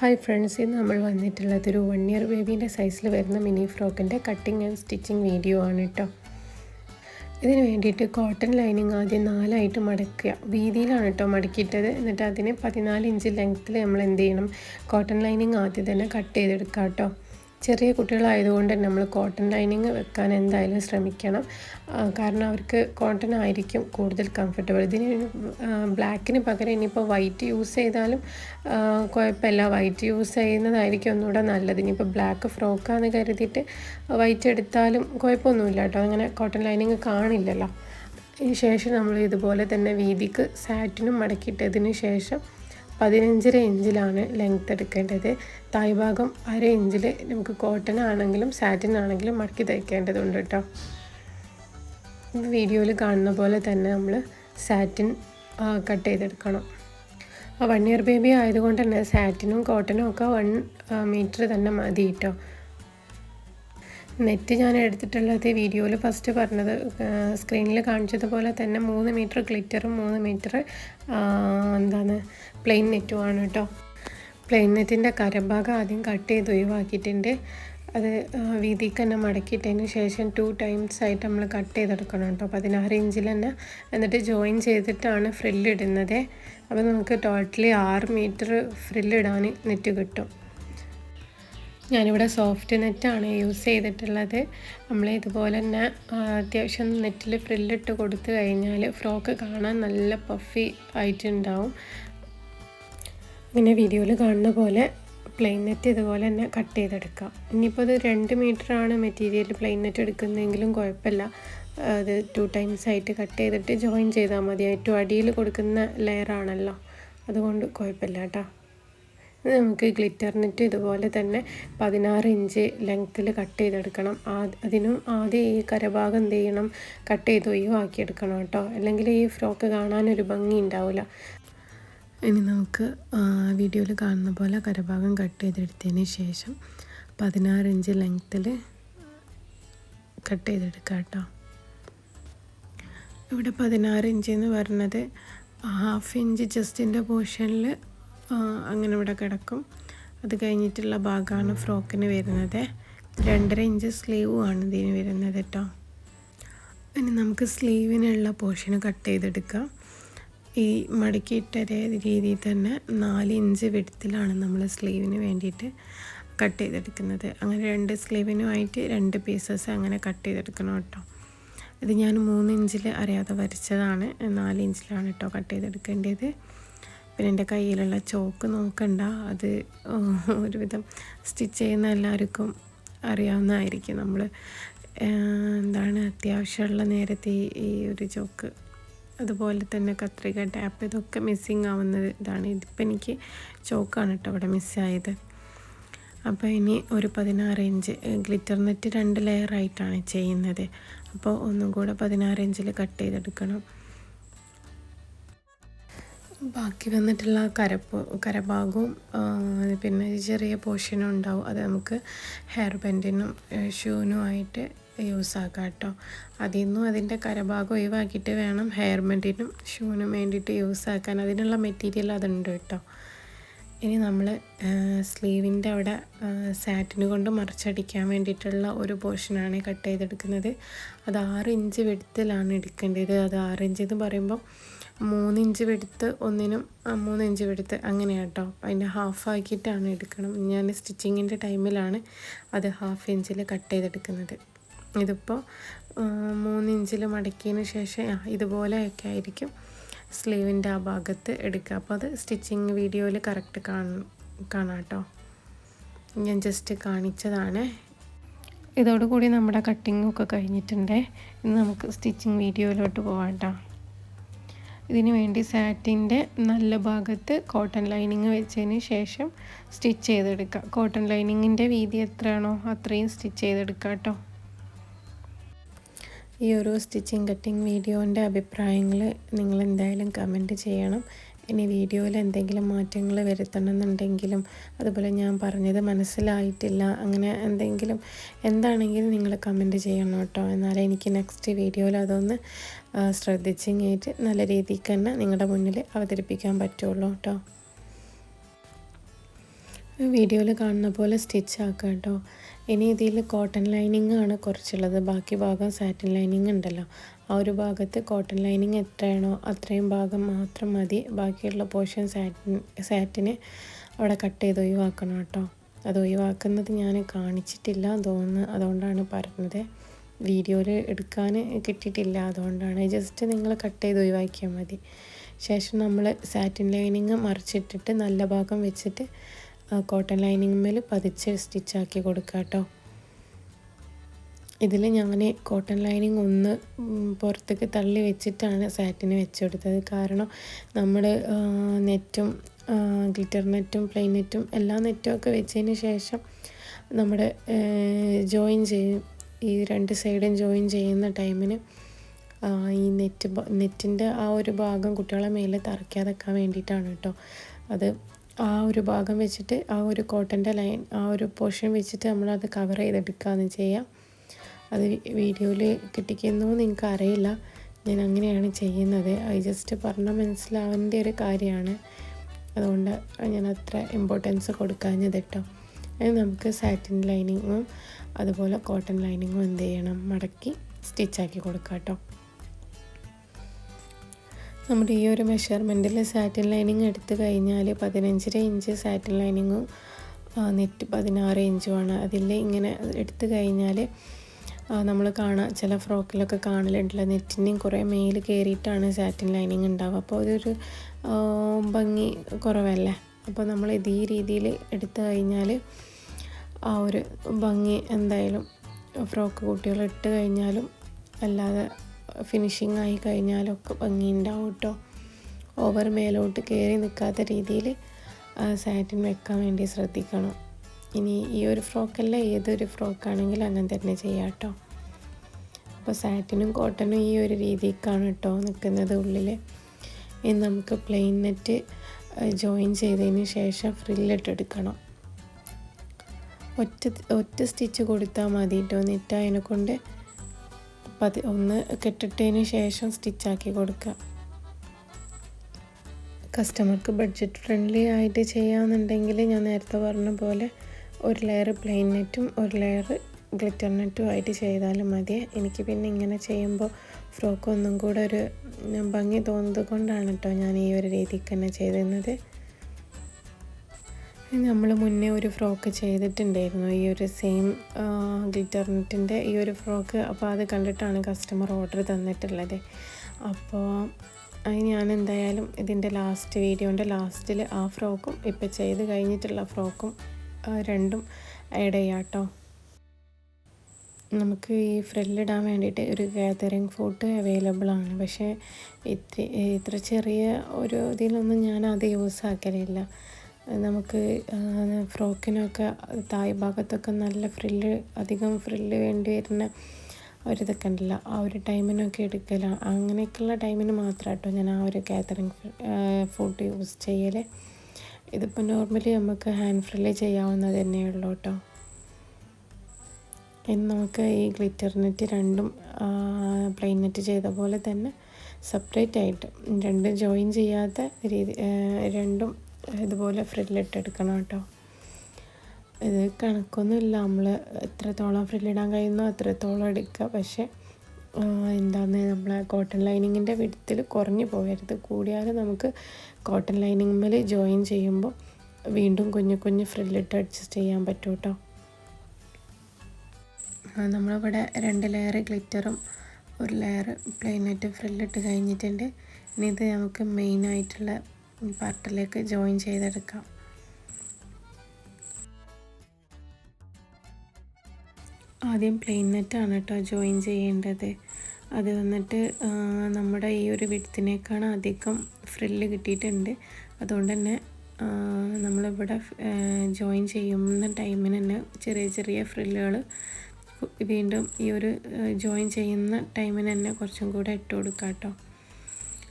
Hi friends ഇന്ന് നമ്മൾ വന്നിട്ടുള്ളത് ഒരു വൺ ഇയർ ബേബീന്റെ സൈസിൽ വരുന്ന മിനി ഫ്രോക്കിന്റെ കട്ടിങ് ആൻഡ് സ്റ്റിച്ചിങ് വീഡിയോ ആണ് കേട്ടോ ഇതിന് വേണ്ടിയിട്ട് കോട്ടൺ ലൈനിങ് ആദ്യം നാലായിട്ട് മടക്കുക. വീതിയിലാണ് കേട്ടോ മടക്കിയിട്ടത്. എന്നിട്ട് അതിന് പതിനാല് ഇഞ്ച് ലെങ്ത്തിൽ നമ്മൾ എന്ത് ചെയ്യണം? കോട്ടൺ ലൈനിങ് ആദ്യം തന്നെ കട്ട് ചെയ്തെടുക്കാം കേട്ടോ ചെറിയ കുട്ടികളായതുകൊണ്ട് നമ്മൾ കോട്ടൺ ലൈനിങ് വെക്കാൻ എന്തായാലും ശ്രമിക്കണം. കാരണം അവർക്ക് കോട്ടൺ ആയിരിക്കും കൂടുതൽ കംഫർട്ടബിൾ ഇതിന് ബ്ലാക്കിന് പകരം ഇനിയിപ്പോൾ വൈറ്റ് യൂസ് ചെയ്താലും കുഴപ്പമില്ല. വൈറ്റ് യൂസ് ചെയ്യുന്നതായിരിക്കും ഒന്നുകൂടെ നല്ലത്. ഇനിയിപ്പോൾ ബ്ലാക്ക് ഫ്രോക്കാന്ന് കരുതിയിട്ട് വൈറ്റ് എടുത്താലും കുഴപ്പമൊന്നുമില്ല കേട്ടോ. അങ്ങനെ കോട്ടൺ ലൈനിങ് കാണില്ലല്ലോ. ഇതിന് ശേഷം നമ്മൾ ഇതുപോലെ തന്നെ വീതിക്ക് സാറ്റിനും മടക്കിയിട്ടതിന് ശേഷം പതിനഞ്ചര ഇഞ്ചിലാണ് ലെങ്ത് എടുക്കേണ്ടത്. തായ്ഭാഗം അര ഇഞ്ചിൽ നമുക്ക് കോട്ടൺ ആണെങ്കിലും സാറ്റിൻ ആണെങ്കിലും മടക്കി തയ്ക്കേണ്ടതുണ്ട് കേട്ടോ. വീഡിയോയിൽ കാണുന്ന പോലെ തന്നെ നമ്മൾ സാറ്റിൻ കട്ട് ചെയ്തെടുക്കണം. വൺ ഇയർ ബേബി ആയതുകൊണ്ട് തന്നെ സാറ്റിനും കോട്ടനും ഒക്കെ വൺ മീറ്റർ തന്നെ മതി കേട്ടോ. നെറ്റ് ഞാൻ എടുത്തിട്ടുള്ളത് വീഡിയോയിൽ ഫസ്റ്റ് പറഞ്ഞത് സ്ക്രീനിൽ കാണിച്ചതുപോലെ തന്നെ മൂന്ന് മീറ്റർ ഗ്ലിറ്ററും മൂന്ന് മീറ്റർ എന്താണ് പ്ലെയിൻ നെറ്റുമാണ് കേട്ടോ പ്ലെയിൻ നെറ്റിന്റെ കരഭാഗം ആദ്യം കട്ട് ചെയ്ത് ഒഴിവാക്കിയിട്ടുണ്ട്. അത് വീതിക്ക് തന്നെ മടക്കിയിട്ടതിന് ശേഷം ടു ടൈംസ് ആയിട്ട് നമ്മൾ കട്ട് ചെയ്തെടുക്കണം കേട്ടോ പതിനാറ് ഇഞ്ചിൽ തന്നെ. എന്നിട്ട് ജോയിൻ ചെയ്തിട്ടാണ് ഫ്രില്ലിടുന്നത് അപ്പോൾ നമുക്ക് ടോട്ടലി ആറ് മീറ്റർ ഫ്രില്ലിടാൻ നെറ്റ് കിട്ടും. ഞാനിവിടെ സോഫ്റ്റ് നെറ്റാണ് യൂസ് ചെയ്തിട്ടുള്ളത്. നമ്മൾ ഇതുപോലെ തന്നെ അത്യാവശ്യം നെറ്റിൽ ഫ്രില്ലിട്ട് കൊടുത്തു കഴിഞ്ഞാൽ ഫ്രോക്ക് കാണാൻ നല്ല പഫി ആയിട്ടുണ്ടാവും. ഇങ്ങനെ വീഡിയോയിൽ കാണുന്ന പോലെ പ്ലെയിൻ നെറ്റ് ഇതുപോലെ തന്നെ കട്ട് ചെയ്തെടുക്കാം. ഇനിയിപ്പോൾ ഇത് രണ്ട് ആണ് മെറ്റീരിയൽ പ്ലെയിൻ നെറ്റ് എടുക്കുന്നതെങ്കിലും കുഴപ്പമില്ല. അത് ടു ടൈംസ് ആയിട്ട് കട്ട് ചെയ്തിട്ട് ജോയിൻ ചെയ്താൽ മതി. ഏറ്റവും അടിയിൽ കൊടുക്കുന്ന ലെയറാണല്ലോ. അതുകൊണ്ട് കുഴപ്പമില്ല കേട്ടോ. നമുക്ക് ഗ്ലിറ്റർ നെറ്റ് ഇതുപോലെ തന്നെ പതിനാറ് ഇഞ്ച് ലെങ്ത്തിൽ കട്ട് ചെയ്തെടുക്കണം. അതിനും ആദ്യം ഈ കരഭാഗം എന്ത് ചെയ്യണം? കട്ട് ചെയ്ത് ഒഴിവാക്കിയെടുക്കണം കേട്ടോ. അല്ലെങ്കിൽ ഈ ഫ്രോക്ക് കാണാനൊരു ഭംഗി ഉണ്ടാവില്ല. ഇനി നമുക്ക് വീഡിയോയിൽ കാണുന്ന പോലെ കരഭാഗം കട്ട് ചെയ്തെടുത്തതിന് ശേഷം പതിനാറ് ഇഞ്ച് ലെങ്ത്തിൽ കട്ട് ചെയ്തെടുക്കുക കേട്ടോ. ഇവിടെ പതിനാറ് ഇഞ്ച് എന്ന് പറഞ്ഞത് ഹാഫ് ഇഞ്ച് ജസ്റ്റിന്റെ പോർഷനിൽ അങ്ങനെ ഇവിടെ കിടക്കും. അത് കഴിഞ്ഞിട്ടുള്ള ഭാഗമാണ് ഫ്രോക്കിന് വരുന്നത്. രണ്ടര ഇഞ്ച് സ്ലീവുമാണ് ഇതിന് വരുന്നത് കേട്ടോ. ഇനി നമുക്ക് സ്ലീവിനുള്ള പോർഷൻ കട്ട് ചെയ്തെടുക്കാം. ഈ മടക്കിയിട്ട രീതിയിൽ തന്നെ നാല് ഇഞ്ച് വിടത്തിലാണ് നമ്മൾ സ്ലീവിന് വേണ്ടിയിട്ട് കട്ട് ചെയ്തെടുക്കുന്നത്. അങ്ങനെ രണ്ട് സ്ലീവിനുമായിട്ട് രണ്ട് പീസസ് അങ്ങനെ കട്ട് ചെയ്തെടുക്കണം കേട്ടോ. ഇത് ഞാൻ മൂന്ന് ഇഞ്ചിൽ അറിയാതെ വരച്ചതാണ്. നാല് ഇഞ്ചിലാണ് കേട്ടോ കട്ട് ചെയ്തെടുക്കേണ്ടത്. പിന്നെ എന്റെ കയ്യിലുള്ള ചോക്ക് നോക്കണ്ട. അത് ഒരുവിധം സ്റ്റിച്ച് ചെയ്യുന്ന എല്ലാവർക്കും അറിയാവുന്നതായിരിക്കും നമ്മൾ എന്താണ് അത്യാവശ്യമുള്ള നേരത്തെ ഈ ഒരു ചോക്ക്. അതുപോലെ തന്നെ കത്രിക ടാപ്പ് ഇതൊക്കെ മിസ്സിങ് ആവുന്ന ഇതാണ്. ഇതിപ്പോൾ എനിക്ക് ചോക്കാണ് കേട്ടോ അവിടെ മിസ്സായത് അപ്പോൾ ഇനി ഒരു പതിനാറ് ഇഞ്ച് ഗ്ലിറ്റർ നെറ്റ് രണ്ട് ലെയറായിട്ടാണ് ചെയ്യുന്നത്. അപ്പോൾ ഒന്നും കൂടെ പതിനാറ് ഇഞ്ചിൽ കട്ട് ചെയ്തെടുക്കണം. ബാക്കി വന്നിട്ടുള്ള കരപ്പ് കരഭാഗവും പിന്നെ ചെറിയ പോർഷനും ഉണ്ടാവും. അത് നമുക്ക് ഹെയർ ബാൻഡിനും ഷൂവിനും ആയിട്ട് യൂസ് ആക്കാം കേട്ടോ. അതിൽ നിന്നും അതിന്റെ കരഭാഗം ഒഴിവാക്കിയിട്ട് വേണം ഹെയർ ബാൻഡിനും ഷൂവിനും വേണ്ടിയിട്ട് യൂസ് ആക്കാൻ. അതിനുള്ള മെറ്റീരിയൽ അതുണ്ട് കേട്ടോ. ഇനി നമ്മൾ സ്ലീവിന്റെ അവിടെ സാറ്റിന് കൊണ്ട് മറിച്ചടിക്കാൻ വേണ്ടിയിട്ടുള്ള ഒരു പോർഷനാണ് കട്ട് ചെയ്തെടുക്കുന്നത്. അത് ആറ് ഇഞ്ച് വെടുത്തിലാണ് എടുക്കേണ്ടത്. അത് ആറ് ഇഞ്ച് എന്ന് പറയുമ്പോൾ മൂന്ന് ഇഞ്ച് വെടുത്ത് ഒന്നിനും മൂന്നിഞ്ച് വെടുത്ത് അങ്ങനെ കേട്ടോ അതിന്റെ ഹാഫ് ആക്കിയിട്ടാണ് എടുക്കണം. ഞാൻ സ്റ്റിച്ചിങ്ങിന്റെ ടൈമിലാണ് അത് ഹാഫ് ഇഞ്ചിൽ കട്ട് ചെയ്തെടുക്കുന്നത്. ഇതിപ്പോൾ മൂന്നിഞ്ചിൽ മടക്കിയതിന് ശേഷം ഇതുപോലെയൊക്കെ ആയിരിക്കും സ്ലീവിന്റെ ആ ഭാഗത്ത് എടുക്കുക. അപ്പോൾ അത് സ്റ്റിച്ചിങ് വീഡിയോയിൽ കറക്റ്റ് കാണും കാണാം കേട്ടോ ഞാൻ ജസ്റ്റ് കാണിച്ചതാണ്. ഇതോടുകൂടി നമ്മുടെ കട്ടിങ്ങൊക്കെ കഴിഞ്ഞിട്ടുണ്ട്. ഇന്ന് നമുക്ക് സ്റ്റിച്ചിങ് വീഡിയോയിലോട്ട് പോകാം കേട്ടോ ഇതിന് വേണ്ടി സാറ്റിന്റെ നല്ല ഭാഗത്ത് കോട്ടൺ ലൈനിങ് വെച്ചതിന് ശേഷം സ്റ്റിച്ച് ചെയ്തെടുക്കുക കോട്ടൺ ലൈനിങ്ങിന്റെ വീതി എത്രയാണോ അത്രയും സ്റ്റിച്ച് ചെയ്തെടുക്കുക കേട്ടോ. ഈ ഒരു സ്റ്റിച്ചിങ് കട്ടിങ് വീഡിയോന്റെ അഭിപ്രായങ്ങൾ നിങ്ങൾ എന്തായാലും കമന്റ് ചെയ്യണം. ഇനി വീഡിയോയിൽ എന്തെങ്കിലും മാറ്റങ്ങൾ വരുത്തണമെന്നുണ്ടെങ്കിലും അതുപോലെ ഞാൻ പറഞ്ഞത് മനസ്സിലായിട്ടില്ല അങ്ങനെ എന്തെങ്കിലും എന്താണെങ്കിലും നിങ്ങൾ കമന്റ് ചെയ്യണം കേട്ടോ. എന്നാലേ എനിക്ക് നെക്സ്റ്റ് വീഡിയോയിൽ അതൊന്ന് ശ്രദ്ധിച്ചിങ്ങേറ്റ് നല്ല രീതിക്ക് തന്നെ നിങ്ങളുടെ മുന്നിൽ അവതരിപ്പിക്കാൻ പറ്റുള്ളൂ കേട്ടോ. വീഡിയോയിൽ കാണുന്ന പോലെ സ്റ്റിച്ച് ആക്കുക കേട്ടോ. ഇനി ഇതിൽ കോട്ടൺ ലൈനിങ് ആണ് കുറച്ചുള്ളത്. ബാക്കി ഭാഗം സാറ്റിൻ ലൈനിങ് ഉണ്ടല്ലോ. ആ ഒരു ഭാഗത്ത് കോട്ടൺ ലൈനിങ് എത്രയാണോ അത്രയും ഭാഗം മാത്രം മതി. ബാക്കിയുള്ള പോർഷൻ സാറ്റിൻ സാറ്റിന് അവിടെ കട്ട് ചെയ്ത് ഒഴിവാക്കണം കേട്ടോ. അത് ഒഴിവാക്കുന്നത് ഞാൻ കാണിച്ചിട്ടില്ല തോന്നുന്നു. അതുകൊണ്ടാണ് പറഞ്ഞത്. വീഡിയോയിൽ എടുക്കാൻ കിട്ടിയിട്ടില്ല. അതുകൊണ്ടാണ് ജസ്റ്റ് നിങ്ങൾ കട്ട് ചെയ്ത് ഒഴിവാക്കിയാൽ മതി. ശേഷം നമ്മൾ സാറ്റിൻ ലൈനിങ് മറിച്ചിട്ടിട്ട് നല്ല ഭാഗം വെച്ചിട്ട് കോട്ടൺ ലൈനിങ് മേൽ പതിച്ച് സ്റ്റിച്ചാക്കി കൊടുക്കുക കേട്ടോ. ഇതിൽ ഞാൻ കോട്ടൺ ലൈനിങ് ഒന്ന് പുറത്തേക്ക് തള്ളി വെച്ചിട്ടാണ് സാറ്റിന് വെച്ചെടുത്തത്. കാരണം നമ്മൾ നെറ്റും ഗ്ലിറ്റർ നെറ്റും പ്ലെയിൻ നെറ്റും എല്ലാ നെറ്റും ഒക്കെ വെച്ചതിന് ശേഷം നമ്മുടെ ജോയിൻ ചെയ്യും. ഈ രണ്ട് സൈഡും ജോയിൻ ചെയ്യുന്ന ടൈമിന് ഈ നെറ്റ് നെറ്റിന്റെ ആ ഒരു ഭാഗം കുട്ടികളെ മേലെ തറയ്ക്കാതെക്കാൻ വേണ്ടിയിട്ടാണ് കേട്ടോ. അത് ആ ഒരു ഭാഗം വെച്ചിട്ട് ആ ഒരു കോട്ടന്റെ ലൈൻ ആ ഒരു പോർഷൻ വെച്ചിട്ട് നമ്മളത് കവർ ചെയ്തെടുക്കുകയെന്ന് ചെയ്യാം. അത് വീഡിയോയിൽ കിട്ടിക്കുന്നു നിങ്ങൾക്ക് അറിയില്ല ഞാൻ അങ്ങനെയാണ് ചെയ്യുന്നത്. അത് ജസ്റ്റ് പറഞ്ഞാൽ മനസ്സിലാവേണ്ട ഒരു കാര്യമാണ്. അതുകൊണ്ട് ഞാൻ അത്ര ഇമ്പോർട്ടൻസ് കൊടുക്കാഞ്ഞത് കേട്ടോ നമുക്ക് സാറ്റിൻ ലൈനിങ്ങും അതുപോലെ കോട്ടൺ ലൈനിങ്ങും എന്ത് ചെയ്യണം? മടക്കി സ്റ്റിച്ചാക്കി കൊടുക്കാം കേട്ടോ. നമ്മുടെ ഈ ഒരു മെഷർമെന്റിൽ സാറ്റിൻ ലൈനിങ് എടുത്തു കഴിഞ്ഞാൽ പതിനഞ്ചര ഇഞ്ച് സാറ്റിൻ ലൈനിങ്ങും നെറ്റ് പതിനാറ് ഇഞ്ചുമാണ് അതിൽ ഇങ്ങനെ എടുത്തു കഴിഞ്ഞാൽ നമ്മൾ കാണാൻ ചില ഫ്രോക്കിലൊക്കെ കാണലുണ്ടല്ലോ. നെറ്റിന്റെയും കുറേ മേൽ കയറിയിട്ടാണ് സാറ്റിൻ ലൈനിങ് ഉണ്ടാവുക അപ്പോൾ അതൊരു ഭംഗി കുറവല്ലേ? അപ്പോൾ നമ്മൾ ഇത് ഈ രീതിയിൽ എടുത്തു കഴിഞ്ഞാൽ ആ ഒരു ഭംഗി എന്തായാലും ഫ്രോക്ക് കുട്ടികൾ ഇട്ട് കഴിഞ്ഞാലും അല്ലാതെ ഫിനിഷിങ് ആയി കഴിഞ്ഞാലൊക്കെ ഭംഗി ഉണ്ടാവും കേട്ടോ ഓവർ മേലോട്ട് കയറി നിൽക്കാത്ത രീതിയിൽ സാറ്റിൻ വെക്കാൻ വേണ്ടി ശ്രദ്ധിക്കണം. ഇനി ഈ ഒരു ഫ്രോക്കല്ല ഏതൊരു ഫ്രോക്കാണെങ്കിലും അങ്ങനെ തന്നെ ചെയ്യാം കേട്ടോ. അപ്പോൾ സാറ്റിനും കോട്ടനും ഈ ഒരു രീതിക്കാണ് കേട്ടോ നിൽക്കുന്നത് ഉള്ളിൽ ഇനി നമുക്ക് പ്ലെയിൻ നെറ്റ് ജോയിൻ ചെയ്തതിന് ശേഷം ഫ്രില്ലിട്ടെടുക്കണം ഒറ്റ ഒറ്റ സ്റ്റിച്ച് കൊടുത്താൽ മതി കേട്ടോ നെറ്റ് അതിനെ കൊണ്ട്. പതി ഒന്ന് കെട്ടിട്ടതിന് ശേഷം സ്റ്റിച്ചാക്കി കൊടുക്കുക. കസ്റ്റമർക്ക് ബഡ്ജറ്റ് ഫ്രണ്ട്ലി ആയിട്ട് ചെയ്യാമെന്നുണ്ടെങ്കിൽ ഞാൻ നേരത്തെ പറഞ്ഞ പോലെ ഒരു ലെയർ പ്ലെയിൻ നെറ്റും ഒരു ലെയർ ഗ്ലിറ്റർ നെറ്റും ആയിട്ട് ചെയ്താലും മതി. എനിക്ക് പിന്നെ ഇങ്ങനെ ചെയ്യുമ്പോൾ ഫ്രോക്ക് ഒന്നും കൂടെ ഒരു ഭംഗി തോന്നുന്നത് കൊണ്ടാണ് കേട്ടോ ഞാൻ ഈ ഒരു രീതിക്ക് തന്നെ ചെയ്തിരുന്നത്. നമ്മൾ മുന്നേ ഒരു ഫ്രോക്ക് ചെയ്തിട്ടുണ്ടായിരുന്നു. ഈ ഒരു സെയിം ഗ്ലിറ്റർ നെറ്റിന്റെ ഈ ഒരു ഫ്രോക്ക് അപ്പോൾ അത് കണ്ടിട്ടാണ് കസ്റ്റമർ ഓർഡർ തന്നിട്ടുള്ളത്. അപ്പോൾ അത് ഞാൻ എന്തായാലും ഇതിന്റെ ലാസ്റ്റ് വീഡിയോന്റെ ലാസ്റ്റിൽ ആ ഫ്രോക്കും ഇപ്പോൾ ചെയ്ത് കഴിഞ്ഞിട്ടുള്ള ഫ്രോക്കും രണ്ടും ആഡ് ചെയ്യാം കേട്ടോ നമുക്ക് ഈ ഫ്രില്ലിടാൻ വേണ്ടിയിട്ട് ഒരു ഗാദറിങ് ഫോട്ട് അവൈലബിൾ ആണ്. പക്ഷേ ഇത്ര ഇത്ര ചെറിയ ഒരു ഇതിലൊന്നും ഞാൻ അത് യൂസ് ആക്കലില്ല. നമുക്ക് ഫ്രോക്കിനൊക്കെ തായ് ഭാഗത്തൊക്കെ നല്ല ഫ്രില്ല് അധികം ഫ്രില്ല് വേണ്ടി വരുന്ന ഒരിതൊക്കെ ഉണ്ടല്ലോ. ആ ഒരു ടൈമിനൊക്കെ എടുക്കലാണ് അങ്ങനെയൊക്കെയുള്ള ടൈമിന് മാത്രം കേട്ടോ ഞാൻ ആ ഒരു ഗാദറിങ് ഫുഡ് യൂസ് ചെയ്യൽ ഇതിപ്പോൾ നോർമലി നമുക്ക് ഹാൻഡ് ഫ്രില്ലേ ചെയ്യാവുന്നത് തന്നെയുള്ളൂ കേട്ടോ. ഇനി നമുക്ക് ഈ ഗ്ലിറ്റർ നെറ്റ് രണ്ടും പ്ലെയിൻ നെറ്റ് ചെയ്ത പോലെ തന്നെ സെപ്പറേറ്റ് ആയിട്ട് രണ്ടും ജോയിൻ ചെയ്യാത്ത രീതി രണ്ടും ഇതുപോലെ ഫ്രില്ലിട്ടെടുക്കണം കേട്ടോ. ഇത് കണക്കൊന്നുമില്ല. നമ്മൾ എത്രത്തോളം ഫ്രില്ലിടാൻ കഴിയുന്നോ അത്രത്തോളം എടുക്കുക പക്ഷേ എന്താണ് നമ്മളെ കോട്ടൺ ലൈനിങ്ങിന്റെ വിടത്തിൽ കുറഞ്ഞു പോകരുത്. കൂടിയാൽ നമുക്ക് കോട്ടൺ ലൈനിങ്ങിൽ ജോയിൻ ചെയ്യുമ്പോൾ വീണ്ടും കുഞ്ഞു കുഞ്ഞു ഫ്രില്ലിട്ട് അഡ്ജസ്റ്റ് ചെയ്യാൻ പറ്റും കേട്ടോ നമ്മളിവിടെ രണ്ട് ലെയർ ഗ്ലിറ്ററും ഒരു ലെയർ പ്ലെയിനായിട്ട് ഫ്രില്ലിട്ട് കഴിഞ്ഞിട്ടുണ്ട്. ഇനി ഇത് നമുക്ക് മെയിനായിട്ടുള്ള പാർട്ടിലേക്ക് ജോയിൻ ചെയ്തെടുക്കാം. ആദ്യം പ്ലെയിൻ നെറ്റാണ് കേട്ടോ ജോയിൻ ചെയ്യേണ്ടത്. അത് വന്നിട്ട് നമ്മുടെ ഈ ഒരു വിടത്തിനേക്കാണ് അധികം ഫ്രില്ല് കിട്ടിയിട്ടുണ്ട്. അതുകൊണ്ട് തന്നെ നമ്മളിവിടെ ജോയിൻ ചെയ്യുന്ന ടൈമിന് തന്നെ ചെറിയ ചെറിയ ഫ്രില്ലുകൾ വീണ്ടും ഈ ഒരു ജോയിൻ ചെയ്യുന്ന ടൈമിന് തന്നെ കുറച്ചും കൂടെ ഇട്ട് കൊടുക്കാം കേട്ടോ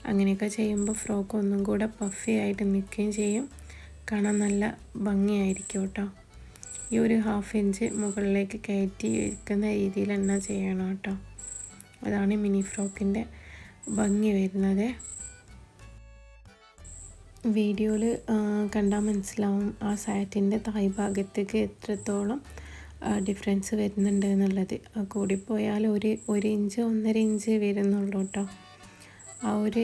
അങ്ങനെയൊക്കെ ചെയ്യുമ്പോൾ ഫ്രോക്ക് ഒന്നും കൂടെ പഫി ആയിട്ട് നിൽക്കുകയും ചെയ്യും. കാണാൻ നല്ല ഭംഗിയായിരിക്കും കേട്ടോ ഈ ഒരു ഹാഫ് ഇഞ്ച് മുകളിലേക്ക് കയറ്റി വയ്ക്കുന്ന രീതിയിൽ തന്നെ ചെയ്യണം കേട്ടോ. അതാണ് മിനി ഫ്രോക്കിന്റെ ഭംഗി വരുന്നത്. വീഡിയോയിൽ കണ്ടാൽ മനസ്സിലാവും ആ സാറ്റിന്റെ തായ് ഭാഗത്തേക്ക് എത്രത്തോളം ഡിഫറൻസ് വരുന്നുണ്ട് എന്നുള്ളത്. കൂടിപ്പോയാൽ ഒരു ഒരു ഇഞ്ച് ഒന്നര ഇഞ്ച് വരുന്നുള്ളൂ കേട്ടോ. ആ ഒരു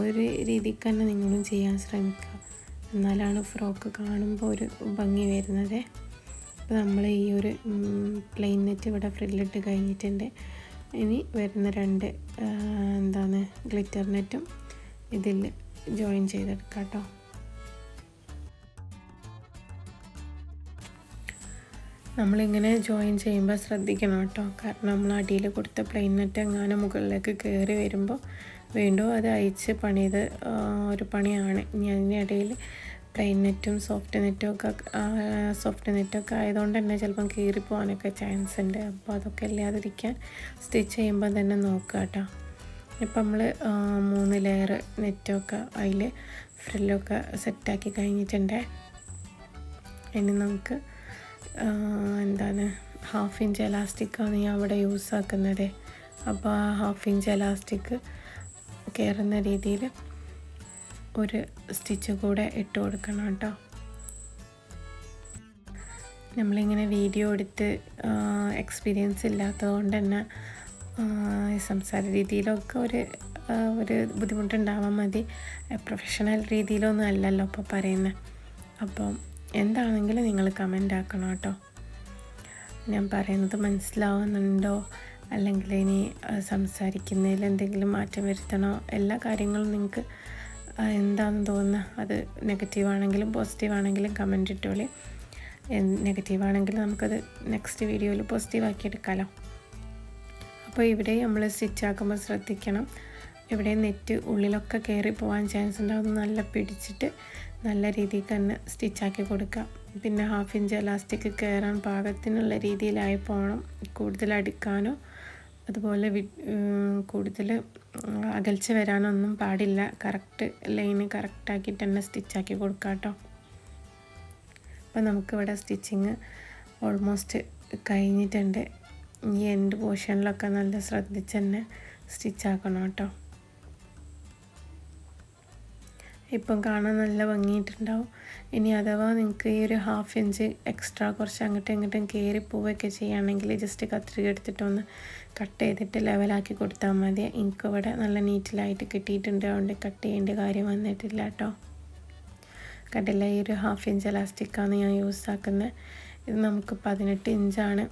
ഒരു രീതിക്ക് തന്നെ നിങ്ങളും ചെയ്യാൻ ശ്രമിക്കുക. എന്നാലാണ് ഫ്രോക്ക് കാണുമ്പോൾ ഒരു ഭംഗി വരുന്നത്. അപ്പോൾ നമ്മൾ ഈ ഒരു പ്ലെയിൻ നെറ്റ് ഇവിടെ ഫ്രില്ലിട്ട് കഴിഞ്ഞിട്ടുണ്ട്. ഇനി വരുന്ന രണ്ട് എന്താണ് ഗ്ലിറ്റർ നെറ്റും ഇതിൽ ജോയിൻ ചെയ്തെടുക്കാം കേട്ടോ നമ്മളിങ്ങനെ ജോയിൻ ചെയ്യുമ്പോൾ ശ്രദ്ധിക്കണം കേട്ടോ. കാരണം നമ്മൾ അടിയിൽ കൊടുത്ത പ്ലെയിൻ നെറ്റ് എങ്ങാനും മുകളിലേക്ക് കയറി വരുമ്പോൾ വീണ്ടും അത് അയച്ച് പണിത് ഒരു പണിയാണ്. ഇനി അതിനിടയിൽ പ്ലെയിൻ നെറ്റും സോഫ്റ്റ് നെറ്റും ഒക്കെ സോഫ്റ്റ് നെറ്റൊക്കെ ആയതുകൊണ്ട് തന്നെ ചിലപ്പം കീറി പോകാനൊക്കെ ചാൻസ് ഉണ്ട്. അപ്പോൾ അതൊക്കെ ഇല്ലാതിരിക്കാൻ സ്റ്റിച്ച് ചെയ്യുമ്പോൾ തന്നെ നോക്കുക കേട്ടോ. ഇപ്പം നമ്മൾ മൂന്ന് ലെയർ നെറ്റൊക്കെ അതിൽ ഫ്രില്ലൊക്കെ സെറ്റാക്കി കഴിഞ്ഞിട്ടുണ്ട്. ഇനി നമുക്ക് എന്താണ് ഹാഫ് ഇഞ്ച് എലാസ്റ്റിക്കാണ് ഞാൻ അവിടെ യൂസ് ആക്കുന്നത്. അപ്പോൾ ആ ഹാഫ് ഇഞ്ച് എലാസ്റ്റിക് കയറുന്ന രീതിയിൽ ഒരു സ്റ്റിച്ച് കൂടെ ഇട്ട് കൊടുക്കണം കേട്ടോ. നമ്മളിങ്ങനെ വീഡിയോ എടുത്ത് എക്സ്പീരിയൻസ് ഇല്ലാത്തതുകൊണ്ട് തന്നെ സംസാര രീതിയിലൊക്കെ ഒരു ഒരു ബുദ്ധിമുട്ടുണ്ടാവാൻ മതി. പ്രൊഫഷണൽ രീതിയിലൊന്നും അല്ലല്ലോ ഇപ്പോൾ പറയുന്നത് അപ്പം എന്താണെങ്കിലും നിങ്ങൾ കമന്റ് ആക്കണം കേട്ടോ. ഞാൻ പറയുന്നത് മനസ്സിലാവുന്നുണ്ടോ? അല്ലെങ്കിൽ ഇനി സംസാരിക്കുന്നതിൽ എന്തെങ്കിലും മാറ്റം വരുത്തണോ? എല്ലാ കാര്യങ്ങളും നിങ്ങൾക്ക് എന്താണെന്ന് തോന്നുന്നത് അത് നെഗറ്റീവ് ആണെങ്കിലും പോസിറ്റീവ് ആണെങ്കിലും കമന്റ് ഇട്ടോളി. നെഗറ്റീവ് ആണെങ്കിൽ നമുക്കത് നെക്സ്റ്റ് വീഡിയോയിൽ പോസിറ്റീവ് ആക്കി എടുക്കാമല്ലോ അപ്പോൾ ഇവിടെ നമ്മൾ സ്റ്റിച്ച് ആക്കുമ്പോൾ ശ്രദ്ധിക്കണം. ഇവിടെ നെറ്റ് ഉള്ളിലൊക്കെ കയറി പോകാൻ ചാൻസ് ഉണ്ടാവും നല്ല പിടിച്ചിട്ട് നല്ല രീതിയിൽ തന്നെ സ്റ്റിച്ചാക്കി കൊടുക്കുക പിന്നെ ഹാഫ് ഇഞ്ച് എലാസ്റ്റിക് കയറാൻ പാകത്തിനുള്ള രീതിയിലായി പോകണം കൂടുതൽ അടിക്കാനോ അതുപോലെ കൂടുതൽ അകൽച്ച വരാനൊന്നും പാടില്ല. കറക്റ്റ് ലൈന് കറക്റ്റാക്കിയിട്ട് തന്നെ സ്റ്റിച്ചാക്കി കൊടുക്കാം കേട്ടോ അപ്പോൾ നമുക്കിവിടെ സ്റ്റിച്ചിങ് ഓൾമോസ്റ്റ് കഴിഞ്ഞിട്ടുണ്ട്. ഈ എൻഡ് പോർഷനിലൊക്കെ നല്ല ശ്രദ്ധിച്ച് തന്നെ സ്റ്റിച്ചാക്കണം കേട്ടോ ഇപ്പം കാണാൻ നല്ല ഭംഗിയിട്ടുണ്ടാവും ഇനി അഥവാ നിങ്ങൾക്ക് ഈ ഒരു ഹാഫ് ഇഞ്ച് എക്സ്ട്രാ കുറച്ച് അങ്ങോട്ടും ഇങ്ങോട്ടും കയറി പോവുകയൊക്കെ ചെയ്യുകയാണെങ്കിൽ ജസ്റ്റ് കത്രിക എടുത്തിട്ട് ഒന്ന് കട്ട് ചെയ്തിട്ട് ലെവലാക്കി കൊടുത്താൽ മതി. എനിക്കിവിടെ നല്ല നീറ്റിലായിട്ട് കിട്ടിയിട്ടുണ്ട്. അതുകൊണ്ട് കട്ട് ചെയ്യേണ്ട കാര്യം വന്നിട്ടില്ല കേട്ടോ. കണ്ടില്ല? ഈ ഒരു ഹാഫ് ഇഞ്ച് ഇലാസ്റ്റിക്കാണ് ഞാൻ യൂസ് ആക്കുന്നത്. ഇത് നമുക്ക് പതിനെട്ട് ഇഞ്ചാണ്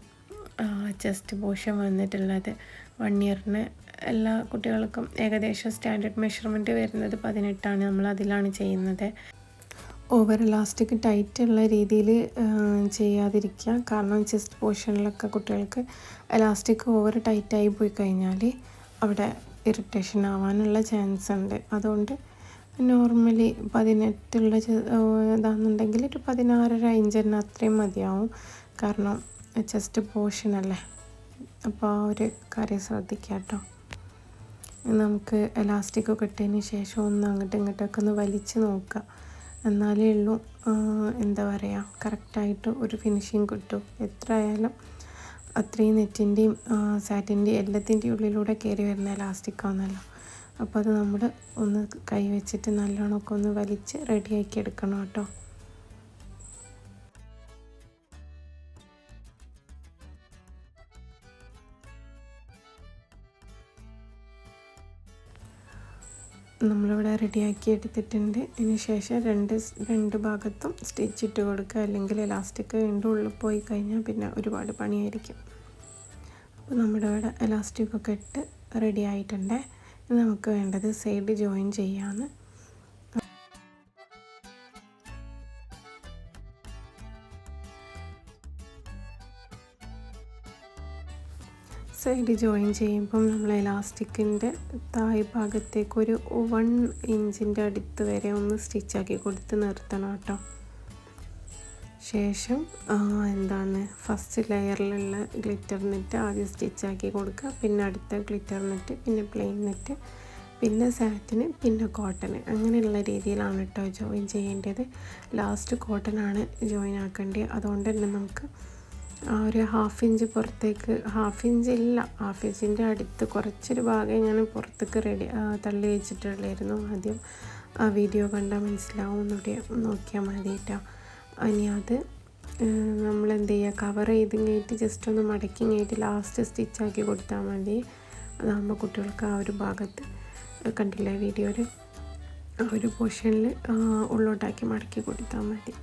ചെസ്റ്റ് പോഷൻ വന്നിട്ടുള്ളത്. വൺ ഇയറിന് എല്ലാ കുട്ടികൾക്കും ഏകദേശം സ്റ്റാൻഡേർഡ് മെഷർമെന്റ് വരുന്നത് പതിനെട്ടാണ് നമ്മൾ അതിലാണ് ചെയ്യുന്നത് ഓവർ ഇലാസ്റ്റിക് ടൈറ്റ് ഉള്ള രീതിയിൽ ചെയ്യാതിരിക്കുക. കാരണം ചെസ്റ്റ് പോർഷനിലൊക്കെ കുട്ടികൾക്ക് ഇലാസ്റ്റിക് ഓവർ ടൈറ്റായി പോയി കഴിഞ്ഞാൽ അവിടെ ഇറിറ്റേഷൻ ആവാനുള്ള ചാൻസ് ഉണ്ട്. അതുകൊണ്ട് നോർമലി പതിനെട്ടുള്ള ഇതാണെന്നുണ്ടെങ്കിൽ ഒരു പതിനാറര റേഞ്ച് തന്നെ അത്രയും മതിയാവും. കാരണം ചെസ്റ്റ് പോർഷൻ അല്ലേ? അപ്പോൾ ആ ഒരു കാര്യം ശ്രദ്ധിക്കാം കേട്ടോ നമുക്ക് എലാസ്റ്റിക് ഒക്കെ ഇട്ടതിന് ശേഷം ഒന്ന് അങ്ങോട്ടും ഇങ്ങോട്ടൊക്കെ ഒന്ന് വലിച്ച് നോക്കുക. എന്നാലേ ഉള്ളൂ എന്താ പറയുക കറക്റ്റായിട്ട് ഒരു ഫിനിഷിങ് കിട്ടും. എത്ര ആയാലും അത്രയും നെറ്റിന്റെയും സാറ്റിന്റെയും എല്ലാത്തിന്റെയും ഉള്ളിലൂടെ കയറി വരുന്ന എലാസ്റ്റിക് ആണല്ലോ. അപ്പോൾ അത് നമ്മൾ ഒന്ന് കൈ വെച്ചിട്ട് നല്ലോണമൊക്കെ ഒന്ന് വലിച്ച് റെഡിയാക്കി എടുക്കണം കേട്ടോ. നമ്മളിവിടെ റെഡിയാക്കി എടുത്തിട്ടുണ്ട് അതിന് ശേഷം രണ്ട് രണ്ട് ഭാഗത്തും സ്റ്റിച്ച് ഇട്ട് കൊടുക്കുക. അല്ലെങ്കിൽ എലാസ്റ്റിക് വീണ്ടും ഉള്ളിൽ പോയി കഴിഞ്ഞാൽ പിന്നെ ഒരുപാട് പണിയായിരിക്കും. അപ്പോൾ നമ്മുടെ ഇവിടെ എലാസ്റ്റിക്കൊക്കെ ഇട്ട് റെഡി ആയിട്ടുണ്ട് നമുക്ക് വേണ്ടത് സൈഡ് ജോയിൻ ചെയ്യാന്ന് സൈഡ് ജോയിൻ ചെയ്യുമ്പം നമ്മൾ എലാസ്റ്റിക്കിന്റെ തായ് ഭാഗത്തേക്ക് ഒരു വൺ ഇഞ്ചിന്റെ അടുത്ത് വരെ ഒന്ന് സ്റ്റിച്ചാക്കി കൊടുത്ത് നിർത്തണം കേട്ടോ. ശേഷം എന്താണ് ഫസ്റ്റ് ലെയറിലുള്ള ഗ്ലിറ്റർ നെറ്റ് ആദ്യം സ്റ്റിച്ചാക്കി കൊടുക്കുക. പിന്നെ അടുത്ത ഗ്ലിറ്റർ നെറ്റ് പിന്നെ പ്ലെയിൻ നെറ്റ് പിന്നെ സാറ്റിന് പിന്നെ കോട്ടന് അങ്ങനെയുള്ള രീതിയിലാണ് കേട്ടോ ജോയിൻ ചെയ്യേണ്ടത്. ലാസ്റ്റ് കോട്ടനാണ് ജോയിൻ ആക്കേണ്ടത്. അതുകൊണ്ട് തന്നെ നമുക്ക് ഒരു ഹാഫ് ഇഞ്ച് പുറത്തേക്ക് ഹാഫ് ഇഞ്ച് ഇല്ല. ഹാഫ് ഇഞ്ചിന്റെ അടുത്ത് കുറച്ചൊരു ഭാഗം ഞാൻ പുറത്തേക്ക് റെഡി തള്ളി വെച്ചിട്ടുള്ളായിരുന്നു. ആദ്യം ആ വീഡിയോ കണ്ടാൽ മനസ്സിലാവും എന്നൂടെ നോക്കിയാൽ മതി കേട്ടോ ഇനി അത് നമ്മൾ എന്ത് ചെയ്യുക കവർ ചെയ്ത് കഴിഞ്ഞിട്ട് ജസ്റ്റ് ഒന്ന് മടക്കി കഴിഞ്ഞിട്ട് ലാസ്റ്റ് സ്റ്റിച്ചാക്കി കൊടുത്താൽ മതി. അതാകുമ്പോൾ കുട്ടികൾക്ക് ആ ഒരു ഭാഗത്ത് കണ്ടില്ലേ? വീഡിയോയിൽ ആ ഒരു പോർഷനിൽ ഉള്ളോട്ടാക്കി മടക്കി കൊടുത്താൽ മതി.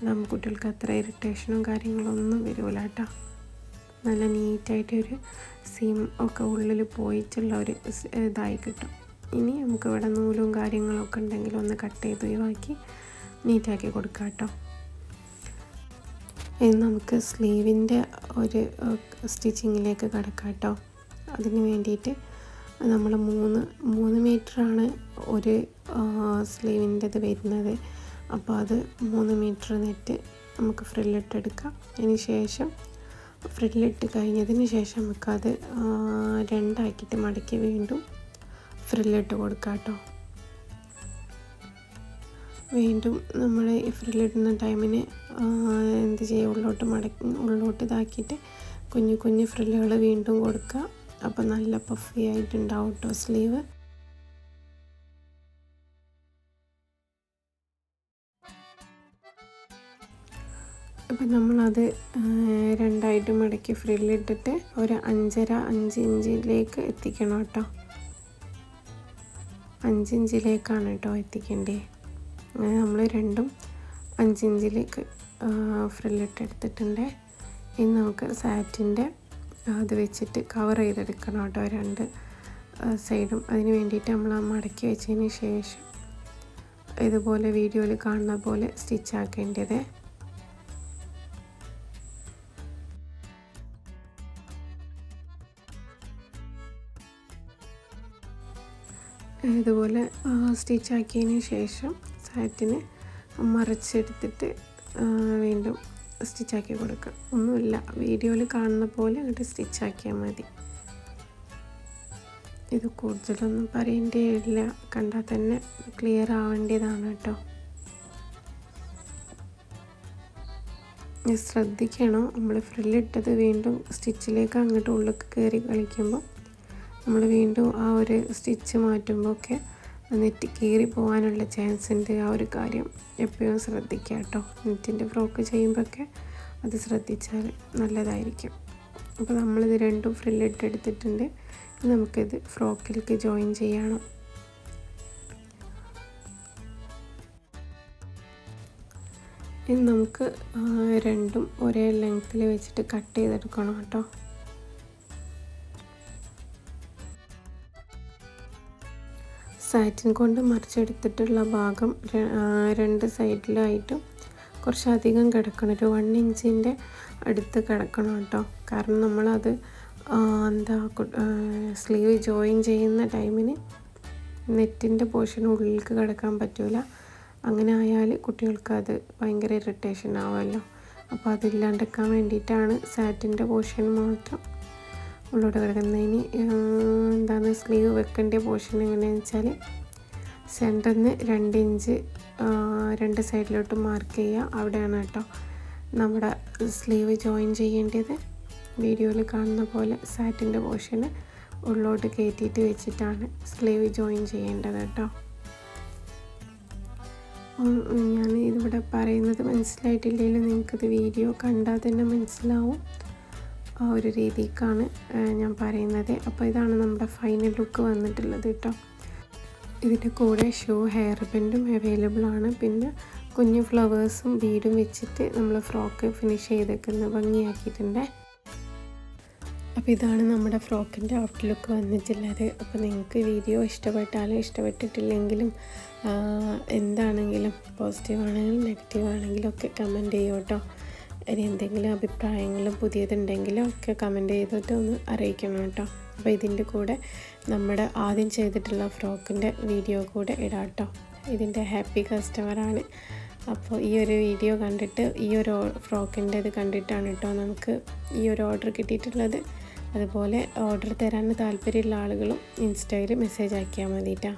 അതാകുമ്പോൾ കുട്ടികൾക്ക് അത്ര ഇറിറ്റേഷനും കാര്യങ്ങളൊന്നും വരില്ല കേട്ടോ. നല്ല നീറ്റായിട്ട് ഒരു സീം ഒക്കെ ഉള്ളിൽ പോയിട്ടുള്ള ഒരു ഇതായി കിട്ടും. ഇനി നമുക്ക് ഇവിടെ നൂലും കാര്യങ്ങളൊക്കെ ഉണ്ടെങ്കിൽ ഒന്ന് കട്ട് ചെയ്ത് ഒഴിവാക്കി നീറ്റാക്കി കൊടുക്കാം കേട്ടോ. ഇനി നമുക്ക് സ്ലീവിന്റെ ഒരു സ്റ്റിച്ചിങ്ങിലേക്ക് കിടക്കാം കേട്ടോ. അതിന് വേണ്ടിയിട്ട് നമ്മൾ മൂന്ന് മൂന്ന് മീറ്ററാണ് ഒരു സ്ലീവിന്റെത് വരുന്നത്. അപ്പോൾ അത് മൂന്ന് മീറ്റർ നെറ്റ് നമുക്ക് ഫ്രില്ലിട്ടെടുക്കാം. അതിന് ശേഷം ഫ്രില്ലിട്ട് കഴിഞ്ഞതിന് ശേഷം നമുക്കത് രണ്ടാക്കിയിട്ട് മടക്കി വീണ്ടും ഫ്രില്ലിട്ട് കൊടുക്കാം കേട്ടോ. വീണ്ടും നമ്മൾ ഫ്രില്ലിടുന്ന ടൈമിന് എന്ത് ചെയ്യുക ഉള്ളോട്ട് മടക്കി ഉള്ളോട്ട് ഇതാക്കിയിട്ട് കുഞ്ഞു കുഞ്ഞു ഫ്രില്ലുകൾ വീണ്ടും കൊടുക്കുക അപ്പോൾ നല്ല പഫി ആയിട്ടുണ്ടാവും കേട്ടോ സ്ലീവ്. അപ്പം നമ്മളത് രണ്ടായിട്ട് മടക്കി ഫ്രില്ലിട്ടിട്ട് ഒരു അഞ്ചര അഞ്ച് ഇഞ്ചിലേക്ക് എത്തിക്കണം കേട്ടോ. അഞ്ചിഞ്ചിലേക്കാണ് കേട്ടോ എത്തിക്കേണ്ടേ അങ്ങനെ നമ്മൾ രണ്ടും അഞ്ചിഞ്ചിലേക്ക് ഫ്രില്ലിട്ട് എടുത്തിട്ടുണ്ട് ഇനി നമുക്ക് സാറ്റിന്റെ അത് വെച്ചിട്ട് കവർ ചെയ്തെടുക്കണം കേട്ടോ രണ്ട് സൈഡും. അതിന് വേണ്ടിയിട്ട് നമ്മൾ മടക്കി വെച്ചതിന് ശേഷം ഇതുപോലെ വീഡിയോയിൽ കാണുന്ന പോലെ സ്റ്റിച്ച് ആക്കേണ്ടത്. ഇതുപോലെ സ്റ്റിച്ചാക്കിയതിന് ശേഷം സാറ്റിന് മറിച്ചെടുത്തിട്ട് വീണ്ടും സ്റ്റിച്ചാക്കി കൊടുക്കുക. ഒന്നുമില്ല വീഡിയോയിൽ കാണുന്ന പോലെ അങ്ങോട്ട് സ്റ്റിച്ചാക്കിയാൽ മതി. ഇത് കൂടുതലൊന്നും പറയേണ്ടിയില്ല. കണ്ടാൽ തന്നെ ക്ലിയർ ആവേണ്ടതാണ് കേട്ടോ. ശ്രദ്ധിക്കണം. നമ്മൾ ഫ്രില്ലിട്ടത് വീണ്ടും സ്റ്റിച്ചിലേക്ക് അങ്ങോട്ട് ഉള്ളിൽ കയറി കളിക്കുമ്പോൾ നമ്മൾ വീണ്ടും ആ ഒരു സ്റ്റിച്ച് മാറ്റുമ്പോൾ ഒക്കെ നെറ്റ് കീറി പോകാനുള്ള ചാൻസ് ഉണ്ട്. ആ ഒരു കാര്യം എപ്പോഴും ശ്രദ്ധിക്കുക കേട്ടോ. നെറ്റിന്റെ ഫ്രോക്ക് ചെയ്യുമ്പോഴൊക്കെ അത് ശ്രദ്ധിച്ചാൽ നല്ലതായിരിക്കും. അപ്പോൾ നമ്മളിത് രണ്ടും ഫ്രില്ലിട്ട് എടുത്തിട്ടുണ്ട്. നമുക്കിത് ഫ്രോക്കിലേക്ക് ജോയിൻ ചെയ്യണം. ഇനി നമുക്ക് രണ്ടും ഒരേ ലെങ്ത്തിൽ വെച്ചിട്ട് കട്ട് ചെയ്തെടുക്കണം കേട്ടോ. സാറ്റിൻ കൊണ്ട് മറിച്ചെടുത്തിട്ടുള്ള ഭാഗം രണ്ട് സൈഡിലായിട്ടും കുറച്ചധികം കിടക്കണം. ഒരു വൺ ഇഞ്ചിന്റെ അടുത്ത് കിടക്കണം കേട്ടോ. കാരണം നമ്മളത് എന്താ സ്ലീവ് ജോയിൻ ചെയ്യുന്ന ടൈമിന് നെറ്റിന്റെ പോർഷൻ ഉള്ളിലേക്ക് കിടക്കാൻ പറ്റില്ല അങ്ങനെ ആയാൽ കുട്ടികൾക്ക് അത് ഭയങ്കര ഇറിറ്റേഷൻ ആവുമല്ലോ. അപ്പോൾ അതില്ലാണ്ടിരിക്കാൻ വേണ്ടിയിട്ടാണ് സാറ്റിന്റെ പോർഷൻ മാത്രം ഉള്ളോട്ട് കിടക്കുന്നതിന് എന്താണ് സ്ലീവ് വെക്കേണ്ട പോർഷൻ എങ്ങനെയാണെന്ന് വെച്ചാൽ സെന്ററിൽ നിന്ന് രണ്ട് ഇഞ്ച് രണ്ട് സൈഡിലോട്ട് മാർക്ക് ചെയ്യുക. അവിടെയാണ് കേട്ടോ നമ്മുടെ സ്ലീവ് ജോയിൻ ചെയ്യേണ്ടത്. വീഡിയോയിൽ കാണുന്ന പോലെ സാറ്റിന്റെ പോർഷന് ഉള്ളോട്ട് കയറ്റിയിട്ട് വെച്ചിട്ടാണ് സ്ലീവ് ജോയിൻ ചെയ്യേണ്ടത് കേട്ടോ. ഞാൻ ഇതിവിടെ പറയുന്നത് മനസ്സിലായിട്ടില്ലെങ്കിൽ നിങ്ങൾക്കിത് വീഡിയോ കണ്ടാൽ തന്നെ മനസ്സിലാവും. ആ ഒരു രീതിക്കാണ് ഞാൻ പറയുന്നത്. അപ്പോൾ ഇതാണ് നമ്മുടെ ഫൈനൽ ലുക്ക് വന്നിട്ടുള്ളത് കേട്ടോ. ഇതിന്റെ കൂടെ ഷൂ ഹെയർ ബെൻഡും അവൈലബിൾ ആണ്. പിന്നെ കുഞ്ഞു ഫ്ലവേഴ്സും ബീഡും വെച്ചിട്ട് നമ്മൾ ഫ്രോക്ക് ഫിനിഷ് ചെയ്തേക്കുന്ന ഭംഗിയാക്കിയിട്ടുണ്ട്. അപ്പോൾ ഇതാണ് നമ്മുടെ ഫ്രോക്കിന്റെ ഔട്ട് ലുക്ക് വന്നിട്ടുള്ളത്. അപ്പോൾ നിങ്ങൾക്ക് വീഡിയോ ഇഷ്ടപ്പെട്ടാലും ഇഷ്ടപ്പെട്ടിട്ടില്ലെങ്കിലും എന്താണെങ്കിലും പോസിറ്റീവ് ആണെങ്കിലും നെഗറ്റീവ് ആണെങ്കിലും ഒക്കെ കമന്റ് ചെയ്യൂട്ടോ ഇനി എന്തെങ്കിലും അഭിപ്രായങ്ങളും പുതിയതുണ്ടെങ്കിലും ഒക്കെ കമന്റ് ചെയ്തിട്ട് ഒന്ന് അറിയിക്കണം കേട്ടോ. അപ്പോൾ ഇതിന്റെ കൂടെ നമ്മുടെ ആദ്യം ചെയ്തിട്ടുള്ള ഫ്രോക്കിന്റെ വീഡിയോ കൂടെ ഇടാം കേട്ടോ. ഇതിന്റെ ഹാപ്പി കസ്റ്റമറാണ് അപ്പോൾ ഈ ഒരു വീഡിയോ കണ്ടിട്ട് ഈ ഒരു ഫ്രോക്കിന്റെ ഇത് കണ്ടിട്ടാണ് കേട്ടോ നമുക്ക് ഈ ഒരു ഓർഡർ കിട്ടിയിട്ടുള്ളത്. അതുപോലെ ഓർഡർ തരാൻ താല്പര്യമുള്ള ആളുകളും ഇൻസ്റ്റയിൽ മെസ്സേജ് ആക്കിയാൽ മതി കേട്ടോ.